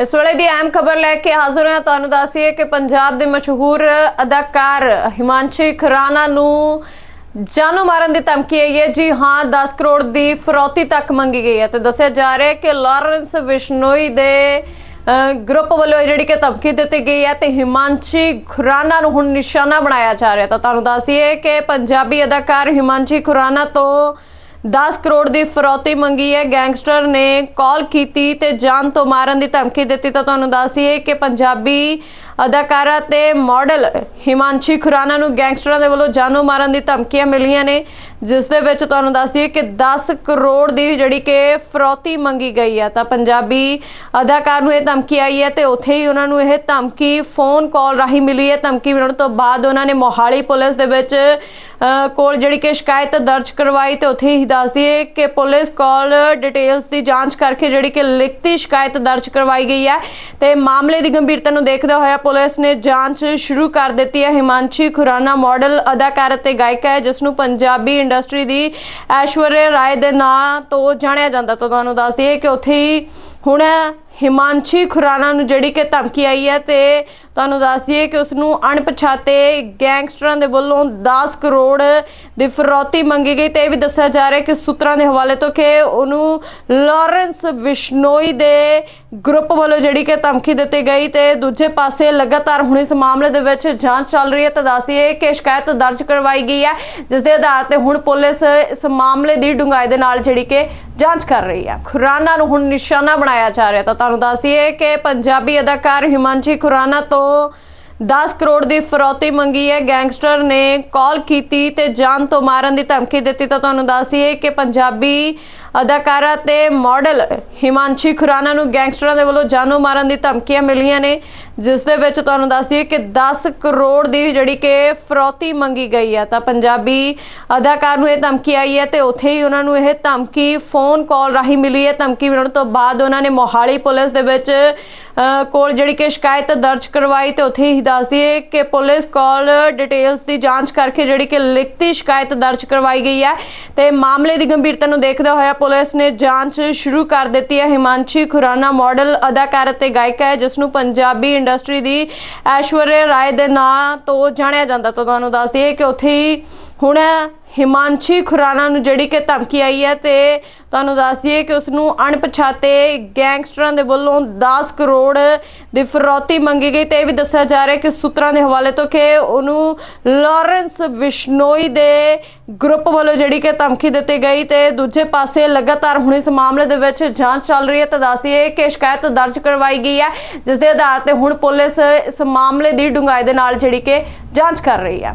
ਇਸ ਵੇਲੇ ਦੀ ਅਹਿਮ ਖਬਰ ਲੈ ਕੇ ਹਾਜ਼ਰ ਹਾਂ ਤੁਹਾਨੂੰ ਦੱਸੀਏ ਕਿ ਪੰਜਾਬ ਦੇ ਮਸ਼ਹੂਰ ਅਦਾਕਾਰ ਹਿਮਾਂਸ਼ੀ ਖੁਰਾਨਾ ਨੂੰ ਜਾਨੋਂ ਮਾਰਨ ਦੀ ਧਮਕੀ ਆਈ ਹੈ। ਜੀ ਹਾਂ 10 ਕਰੋੜ ਦੀ ਫਰੌਤੀ ਤੱਕ ਮੰਗੀ ਗਈ ਹੈ ਤੇ ਦੱਸਿਆ ਜਾ ਰਿਹਾ ਹੈ ਕਿ ਲਾਰੈਂਸ ਵਿਸ਼ਨੋਈ ਦੇ ਗਰੁੱਪ ਵੱਲੋਂ ਇਹ ਜਿਹੜੀ ਕਿ ਧਮਕੀ ਦਿੱਤੀ ਗਈ ਹੈ ਤੇ ਹਿਮਾਂਸ਼ੀ ਖੁਰਾਨਾ ਨੂੰ ਹੁਣ ਨਿਸ਼ਾਨਾ ਬਣਾਇਆ ਜਾ ਰਿਹਾ ਤਾਂ ਤੁਹਾਨੂੰ ਦੱਸ ਦਈਏ ਕਿ ਪੰਜਾਬੀ ਅਦਾਕਾਰ ਹਿਮਾਂਸ਼ੀ ਖੁਰਾਨਾ ਤੋਂ 10 ਕਰੋੜ ਦੀ ਫਰੌਤੀ ਮੰਗੀ ਹੈ। ਗੈਂਗਸਟਰ ਨੇ ਕਾਲ ਕੀਤੀ ਤੇ ਜਾਨ ਤੋਂ ਮਾਰਨ ਦੀ ਧਮਕੀ ਦਿੱਤੀ। ਤਾਂ ਤੁਹਾਨੂੰ ਦੱਸ ਦਈਏ ਕਿ ਪੰਜਾਬੀ ਅਦਾਕਾਰਾ ਤੇ ਮਾਡਲ ਹਿਮਾਂਸ਼ੀ ਖੁਰਾਨਾ ਨੂੰ ਗੈਂਗਸਟਰਾਂ ਦੇ ਵੱਲੋਂ ਜਾਨੋਂ ਮਾਰਨ ਦੀ ਧਮਕੀਆਂ ਮਿਲੀਆਂ ਨੇ। ਜਿਸ ਦੇ ਵਿੱਚ ਤੁਹਾਨੂੰ ਦੱਸ ਦਈਏ ਕਿ 10 ਕਰੋੜ ਦੀ ਜਿਹੜੀ ਕਿ ਫਰੌਤੀ ਮੰਗੀ ਗਈ ਹੈ। ਤਾਂ ਪੰਜਾਬੀ ਅਦਾਕਾਰ ਨੂੰ ਇਹ ਧਮਕੀ ਆਈ ਹੈ ਤੇ ਉੱਥੇ ਹੀ ਉਹਨਾਂ ਨੂੰ ਇਹ ਧਮਕੀ ਫੋਨ ਕਾਲ ਰਾਹੀਂ ਮਿਲੀ ਹੈ। ਧਮਕੀ ਮਿਲਣ ਤੋਂ ਬਾਅਦ ਉਹਨਾਂ ਨੇ ਮੋਹਾਲੀ ਪੁਲਿਸ ਦੇ ਵਿੱਚ ਕੋਲ ਜਿਹੜੀ ਕਿ ਸ਼ਿਕਾਇਤ ਦਰਜ ਕਰਵਾਈ ਤੇ ਉੱਥੇ ਹੀ ਦੱਸ ਦਈਏ ਕਿ ਪੁਲਿਸ ਕਾਲ ਡਿਟੇਲਸ ਦੀ ਜਾਂਚ ਕਰਕੇ ਜਿਹੜੀ ਕਿ ਲਿਖਤੀ ਸ਼ਿਕਾਇਤ ਦਰਜ ਕਰਵਾਈ ਗਈ ਹੈ ਤੇ ਮਾਮਲੇ ਦੀ ਗੰਭੀਰਤਾ ਨੂੰ ਦੇਖਦੇ ਹੋਇਆ ਪੁਲਿਸ ਨੇ ਜਾਂਚ ਸ਼ੁਰੂ ਕਰ ਦਿੱਤੀ ਹੈ। ਹਿਮਾਂਸ਼ੀ ਖੁਰਾਨਾ ਮਾਡਲ ਅਦਾਕਾਰ ਅਤੇ ਗਾਇਕਾ ਹੈ, ਜਿਸ ਨੂੰ ਪੰਜਾਬੀ ਇੰਡਸਟਰੀ ਦੀ ਐਸ਼ਵਰਿਆ ਰਾਏ ਦੇ ਨਾਂ ਤੋਂ ਜਾਣਿਆ ਜਾਂਦਾ। ਤਾਂ ਤੁਹਾਨੂੰ ਦੱਸ ਦਈਏ ਕਿ ਉੱਥੇ ਹੀ ਹੁਣ ਹਿਮਾਂਸ਼ੀ ਖੁਰਾਨਾ ਨੂੰ ਜਿਹੜੀ ਕਿ ਧਮਕੀ ਆਈ ਹੈ ਤੇ ਤੁਹਾਨੂੰ ਦੱਸ ਦਈਏ ਕਿ ਉਸ ਨੂੰ ਅਣਪਛਾਤੇ ਗੈਂਗਸਟਰਾਂ ਦੇ ਵੱਲੋਂ 10 ਕਰੋੜ ਦੀ ਫਰੋਤੀ ਮੰਗੀ ਗਈ ਤੇ ਇਹ ਵੀ ਦੱਸਿਆ ਜਾ ਰਿਹਾ ਕਿ ਸੂਤਰਾਂ ਦੇ ਹਵਾਲੇ ਤੋਂ ਕਿ ਉਹਨੂੰ ਲਾਰੈਂਸ ਵਿਸ਼ਨੋਈ ਦੇ ਗਰੁੱਪ ਵੱਲੋਂ ਜਿਹੜੀ ਕਿ ਧਮਕੀ ਦਿੱਤੀ ਗਈ ਤੇ ਦੂਜੇ ਪਾਸੇ ਲਗਾਤਾਰ ਹੁਣ ਇਸ ਮਾਮਲੇ ਦੇ ਵਿੱਚ ਜਾਂਚ ਚੱਲ ਰਹੀ ਹੈ ਤਾਂ ਦੱਸ ਦਈਏ ਕਿ ਸ਼ਿਕਾਇਤ ਦਰਜ ਕਰਵਾਈ ਗਈ ਹੈ, ਜਿਸ ਦੇ ਆਧਾਰ ਤੇ ਹੁਣ ਪੁਲਿਸ ਇਸ ਮਾਮਲੇ ਦੀ ਡੂੰਘਾਈ ਦੇ ਨਾਲ ਜਿਹੜੀ ਕਿ ਜਾਂਚ ਕਰ ਰਹੀ ਹੈ। ਖੁਰਾਨਾ ਨੂੰ ਹੁਣ ਨਿਸ਼ਾਨਾ ਬਣਾਇਆ ਜਾ ਰਿਹਾ ਤਾਂ ਤੁਹਾਨੂੰ ਦੱਸ ਦਈਏ ਕਿ ਪੰਜਾਬੀ ਅਦਾਕਾਰ ਹਿਮਾਂਸ਼ੀ ਖੁਰਾਨਾ ਤੋਂ 10 ਕਰੋੜ ਦੀ ਫਰੋਤੀ ਮੰਗੀ ਹੈ। ਗੈਂਗਸਟਰ ਨੇ ਕਾਲ ਕੀਤੀ ਤੇ ਜਾਨ ਤੋਂ ਮਾਰਨ ਦੀ ਧਮਕੀ ਦਿੱਤੀ। ਤਾਂ ਤੁਹਾਨੂੰ ਦੱਸ ਦਈਏ ਕਿ ਪੰਜਾਬੀ ਅਦਾਕਾਰਾ ਤੇ ਮਾਡਲ ਹਿਮਾਂਸ਼ੀ ਖੁਰਾਨਾ ਨੂੰ ਗੈਂਗਸਟਰਾਂ ਦੇ ਵੱਲੋਂ ਜਾਨੋਂ ਮਾਰਨ ਦੀ ਧਮਕੀਆਂ ਮਿਲੀਆਂ ਨੇ। ਜਿਸ ਦੇ ਵਿੱਚ ਤੁਹਾਨੂੰ ਦੱਸ ਦਈਏ ਕਿ 10 ਕਰੋੜ ਦੀ ਜਿਹੜੀ ਕਿ ਫਰੋਤੀ ਮੰਗੀ ਗਈ ਹੈ। ਤਾਂ ਪੰਜਾਬੀ ਅਦਾਕਾਰ ਨੂੰ ਇਹ ਧਮਕੀ ਆਈ ਹੈ ਤੇ ਉੱਥੇ ਹੀ ਉਹਨਾਂ ਨੂੰ ਇਹ ਧਮਕੀ ਫੋਨ ਕਾਲ ਰਾਹੀਂ ਮਿਲੀ ਹੈ। ਧਮਕੀ ਮਿਲਣ ਤੋਂ ਬਾਅਦ ਉਹਨਾਂ ਨੇ ਮੋਹਾਲੀ ਪੁਲਿਸ ਦੇ ਵਿੱਚ ਕੋਲ ਜਿਹੜੀ ਕਿ ਸ਼ਿਕਾਇਤ ਦਰਜ ਕਰਵਾਈ ਤੇ ਉੱਥੇ ਹੀ ਦੱਸ ਦਈਏ ਕਿ ਪੁਲਿਸ ਕਾਲ ਡਿਟੇਲਸ ਦੀ ਜਾਂਚ ਕਰਕੇ ਜਿਹੜੀ ਕਿ ਲਿਖਤੀ ਸ਼ਿਕਾਇਤ ਦਰਜ ਕਰਵਾਈ ਗਈ ਹੈ ਤੇ ਮਾਮਲੇ ਦੀ ਗੰਭੀਰਤਾ ਨੂੰ ਦੇਖਦੇ ਹੋਇਆ ਪੁਲਿਸ ਨੇ ਜਾਂਚ ਸ਼ੁਰੂ ਕਰ ਦਿੱਤੀ ਹੈ। ਹਿਮਾਂਸ਼ੀ ਖੁਰਾਨਾ ਮਾਡਲ, ਅਦਾਕਾਰ ਅਤੇ ਗਾਇਕਾ ਹੈ, ਜਿਸ ਨੂੰ ਪੰਜਾਬੀ ਇੰਡਸਟਰੀ ਦੀ ਐਸ਼ਵਰਿਆ ਰਾਏ ਦੇ ਨਾਂ ਤੋਂ ਜਾਣਿਆ ਜਾਂਦਾ। ਤਾਂ ਤੁਹਾਨੂੰ ਦੱਸ ਦਈਏ ਕਿ ਉੱਥੇ ਹੀ ਹੁਣ ਹਿਮਾਂਸ਼ੀ ਖੁਰਾਨਾ ਨੂੰ ਜਿਹੜੀ ਕਿ ਧਮਕੀ ਆਈ ਹੈ ਤੇ ਤੁਹਾਨੂੰ ਦੱਸ ਦਈਏ ਕਿ ਉਸ ਨੂੰ ਅਣਪਛਾਤੇ ਗੈਂਗਸਟਰਾਂ ਦੇ ਵੱਲੋਂ 10 ਕਰੋੜ ਦੀ ਫਰੋਤੀ ਮੰਗੀ ਗਈ ਤੇ ਇਹ ਵੀ ਦੱਸਿਆ ਜਾ ਰਿਹਾ ਕਿ ਸੂਤਰਾਂ ਦੇ ਹਵਾਲੇ ਤੋਂ ਕਿ ਉਹਨੂੰ ਲਾਰੈਂਸ ਵਿਸ਼ਨੋਈ ਦੇ ਗਰੁੱਪ ਵੱਲੋਂ ਜਿਹੜੀ ਕਿ ਧਮਕੀ ਦਿੱਤੀ ਗਈ ਤੇ ਦੂਜੇ ਪਾਸੇ ਲਗਾਤਾਰ ਹੁਣ ਇਸ ਮਾਮਲੇ ਦੇ ਵਿੱਚ ਜਾਂਚ ਚੱਲ ਰਹੀ ਹੈ ਤਾਂ ਦੱਸ ਦਈਏ ਕਿ ਸ਼ਿਕਾਇਤ ਦਰਜ ਕਰਵਾਈ ਗਈ ਹੈ ਜਿਸ ਦੇ ਆਧਾਰ ਤੇ ਹੁਣ ਪੁਲਿਸ ਇਸ ਮਾਮਲੇ ਦੀ ਡੂੰਘਾਈ ਦੇ ਨਾਲ ਜਿਹੜੀ ਕਿ ਜਾਂਚ ਕਰ ਰਹੀ ਹੈ।